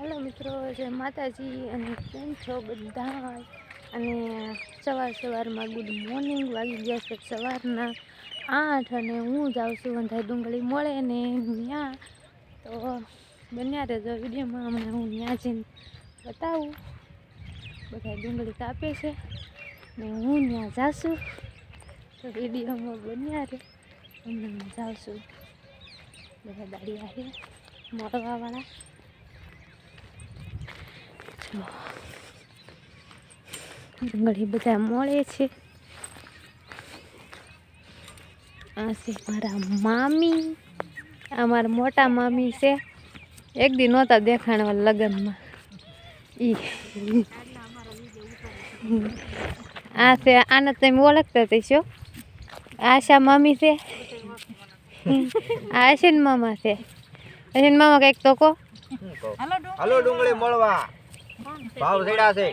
હાલો મિત્રો, જય માતાજી અને કેમ છો બધા? અને સવાર સવારમાં ગુડ મોર્નિંગ વાગી ગયા છે સવારના આઠ અને હું જાઉં છું વંધાઈ ડુંગળી મળે ને ત્યાં તો બન્યા રહેજો વિડીયોમાં, હમણાં હું ત્યાં જઈને બતાવું. બધા ડુંગળી કાપે છે ને હું ત્યાં જાશું. તો વિડીયોમાં બન્યા રહે. હમણાં જાઉં છું. બધા દાડિયા છે, મળવાવાળા. ડુંગળી બધા મળે છે. આ છે મારા મામી. આ મારા મોટા મામી છે. એક દી નહોતા દેખાણવા લગ્નમાં. ઈ. આ છે, આને તમે ઓળખતા થઈશો આશા મામી છે. આશીન મામા છે. આશીન મામા કંઈક તો કહો. હાલો ડુંગળી. મળવા ભાવ ચડ્યા છે.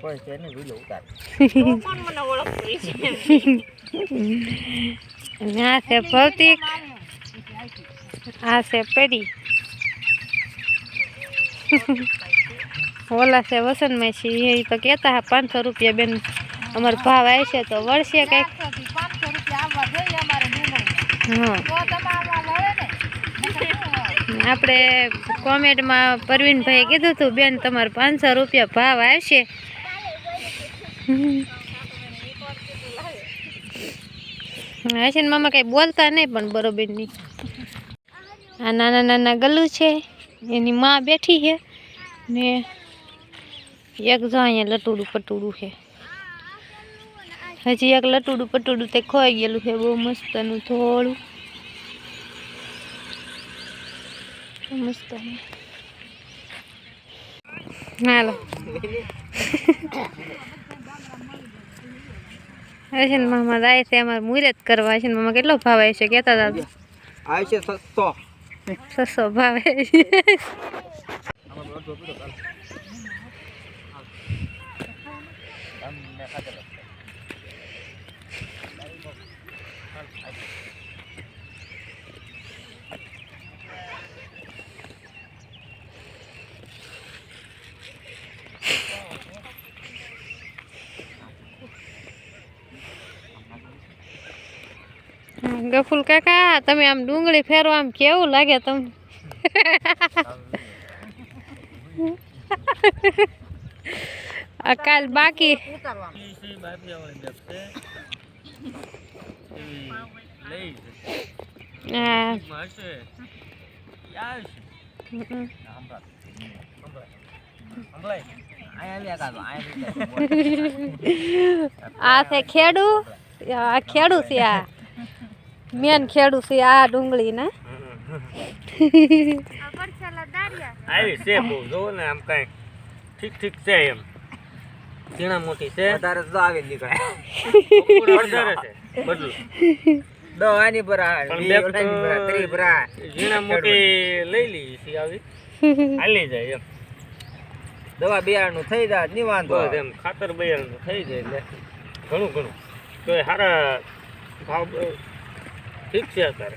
કોઈ છે ને વિલો ઉતાર. મને ઓળખતી છે ભૌતિક આ છે પેડી ઓલા છે વસંતમાં છે એ તો કહેતા હા પાંચસો રૂપિયા બેન અમારો ભાવ આવશે તો વળશે કંઈક. હા. આપણે કોમેન્ટમાં પરવીનભાઈએ કીધું હતું, બેન, તમારે પાંચસો રૂપિયા ભાવ આવશે. હસીન મામા કંઈ બોલતા નહીં પણ બરોબર નહીં આ નાના નાના ગલું છે, એની માં બેઠી છે ને એક જો અહીંયા લટુડું પટુડું છે. હજી એક લટુડું પટુડું તે ખોઈ ગયેલું છે, બહુ મસ્તનું થોડું મસ્ત હાલો. હસીન મામા જાય છે અમારે મુહૂર્ત કરવા હસીન મામા કેટલો ભાવ આવે છે કહેતા હતા? આવશે સસ્તો. સસ્તો ભાવે ગફુલ કાકા, તમે આમ ડુંગળી ફેરો, આમ કેવું લાગે તમને? કાલ બાકી. આ છે ખેડુ આ ખેડુ છે આ. મેન ખેડુ છે આ ડુંગળી ને આવી છે બહુ જો ને આમ કઈ ઠીક ઠીક છે એમ. ઝીણા મોટી છે. વધારે તો આવી નીકળે. વધારે છે બધું દો આની પર આ, પણ વી બે ઓલાની પર આ, ત્રી પર ઝીણા મોટી લઈ લઈ છે આવી. હાલી જાય એમ. દવા બિયારણનું થઈ જાય ની વાંધો એમ ખાતર બૈયાનું થઈ જાય એટલે ઘણું ઘણું. તો સારા ભાવ ઠીક છે અત્યારે.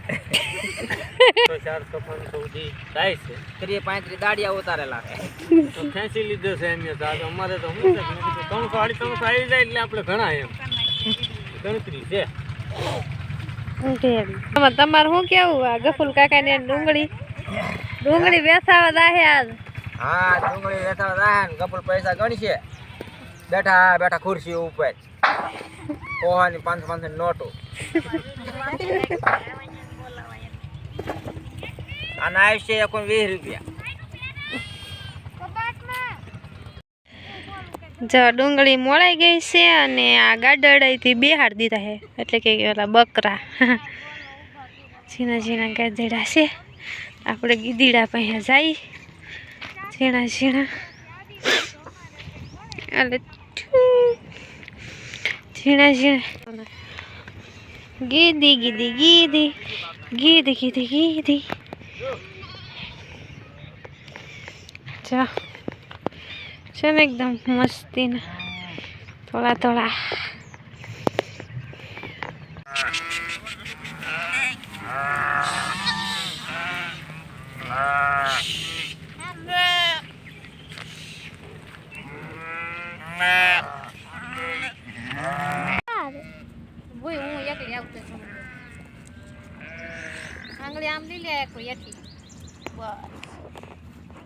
તો ચારસો પાંચસો સુધી થાય છે. ત્રીસ પાંત્રીસ દાડિયા ઉતારેલા. તો ખેંચી લીધો છે એમ તો અમારે તો શું છે મેં કીધું ત્રણસો સાડી ત્રણસો આવી જાય એટલે આપણે ઘણા એમ. ગણતરી છે. તમારે તમારે શું કેવું? આ ગફુલ કાકા ને ડુંગળી ડુંગળી બેસાવા દાહે આજ. હા ડુંગળી વેચવા જાય ને કપૂર પૈસા ગણશે. બેઠા બેઠા ખુરશી ઉપર. પોહાની પાંચસો પાંચ નોટો. અને આવશે એકોણ વીસ રૂપિયા. જો ડુંગળી મોળાઈ ગઈ છે અને આ ગાડડાઈથી બેહાડ દીધા છે. એટલે કે ઓલા બકરા. ઝીણા ઝીણા ગાદડા છે. આપણે ગીદીડા પાસે જઈ ઝીણા ઝીણા. એટલે ઝીણા ઝીણા. ગીદી ગીદી ગીદી ગીદી ગીદી ગીદી જા છે ને એકદમ મસ્તીના થોડા થોડા નાખો એથી બસ.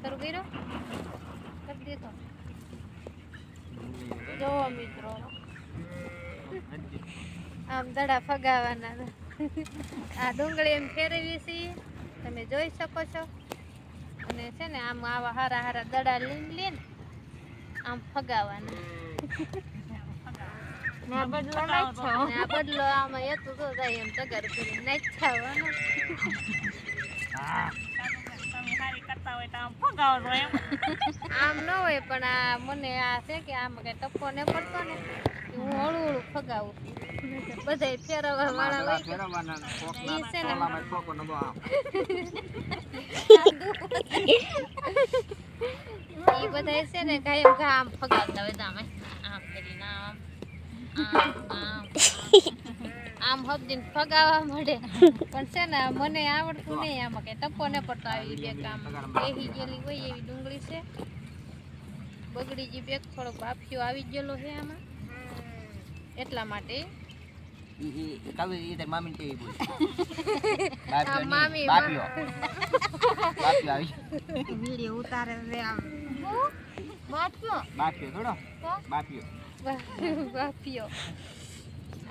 કરું કર્યો? કરી દીધો. જો મિત્રો. આમ દડા ફગાવાના. આ ડુંગળી એમ ફેરવી છે. તમે જોઈ શકો છો. અને છે ને, આમ આવા હારા હારા દડા લઈને લઈને આમ ફગાવાના. ને બદલો નાખ્યો ને બદલો આમાં એતું તો જાય એમ તગર કરી નાખ્યાવાનો આમ ન હોય પણ આ મને આ છે કે આમાં કઈ ટપ્પો ને પડતો ને હું હળું હળું ફગાવું બધાય ફેરવવા વાળા હોય છે ને. એ બધા છે ને કાયમ ઘા આમ ફગાવતા હોય તો આમ આમ કરીને આમ આમ હબદીને ફગાવા મળે. પણ છે ને મને આવડતું નહીં આમાં કઈ. તપો ને પડતો આવી બે કામ બેહી ગયેલી હોય એવી ડુંગળી છે. બગડી ગઈ બેગ થોડોક બાફિયો આવી ગયેલો છે આમાં. એટલા માટે. વીડિયો ઉતારે રે આમ. બાફિયો થોડો. તો? બાપીઓ બાફિયો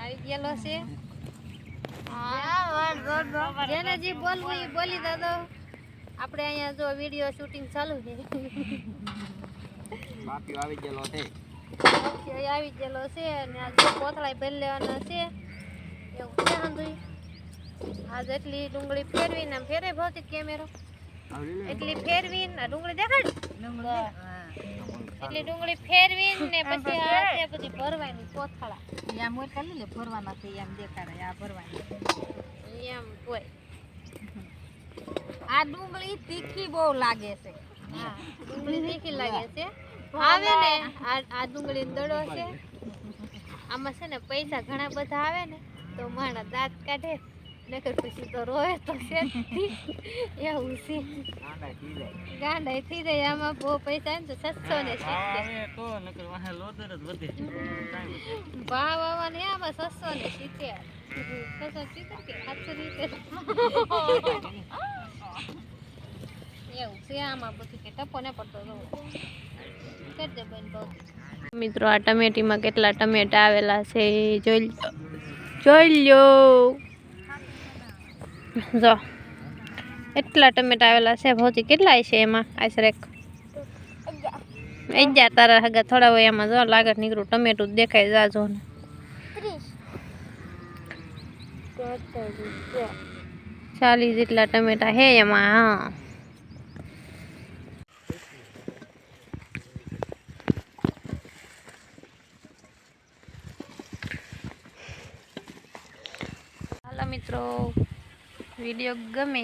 આવી ગયેલો છે. જેને જે બોલવું એ બોલી દાદો. આપણે અહીંયા જો વીડિયો શૂટિંગ ચાલુ છે. બાપીઓ આવી ગયેલો છે. આવી ગયેલો છે અને આ જો કોથળા ભરી લેવાના છે. એવું છે હંધુય આજ એટલી ડુંગળી ફેરવી ને ફેરે ભૌતિક કેમેરો એટલી ફેરવી ને ડુંગળી દેખાડ. એટલી ડુંગળી ફેરવીને ને પછી આ પછી ભરવાની કોથળા. યા મોર કરી લે ભરવાના છે એમ દેખાડે આ ભરવાની. એમ કોઈ આ ડુંગળી તીખી બહુ લાગે છે. હા ડુંગળી તીખી લાગે છે. આવે ને આ આ ડુંગળી દડો છે. આમાં છે ને પૈસા ઘણા બધા આવે ને તો માણા દાંત કાઢે. નકર પછી તો રોવે તો તી. એવું છે ગાંડા થઈ જાય. આમાં બહુ પૈસા ને તો સસ્તો ને. ભાવ આવવાને આમાં સસ્તો ને સિત્તેર છસો સિત્તેર કે સાતસો સિત્તેર એવું છે આમાં બધું કે ટપો ને પડતો રહો કરજે બેન બહુ મિત્રો આ ટમેટીમાં કેટલા ટમેટા આવેલા છે જોઈ જોઈ લ્યો જો. એટલા ટમેટા આવેલા છે. ભૌતિક કેટલા છે એમાં? આશરે અગિયાર તારા હગા થોડા હોય એમાં જો લાગત નીકળું. ટમેટું દેખાય જાજો ને. ચાલીસ જેટલા ટમેટા હે એમાં હા હાલો મિત્રો વીડિયો ગમે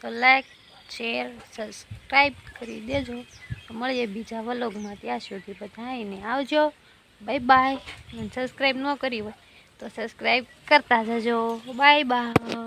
તો લાઈક શેર સબસ્ક્રાઈબ કરી દેજો. તો મળીએ બીજા વલોગમાં ત્યાં સુધી બધાને આવજો. બાય બાય સબસ્ક્રાઈબ ન કરી હોય તો સબસ્ક્રાઈબ કરતા જજો. Bye bye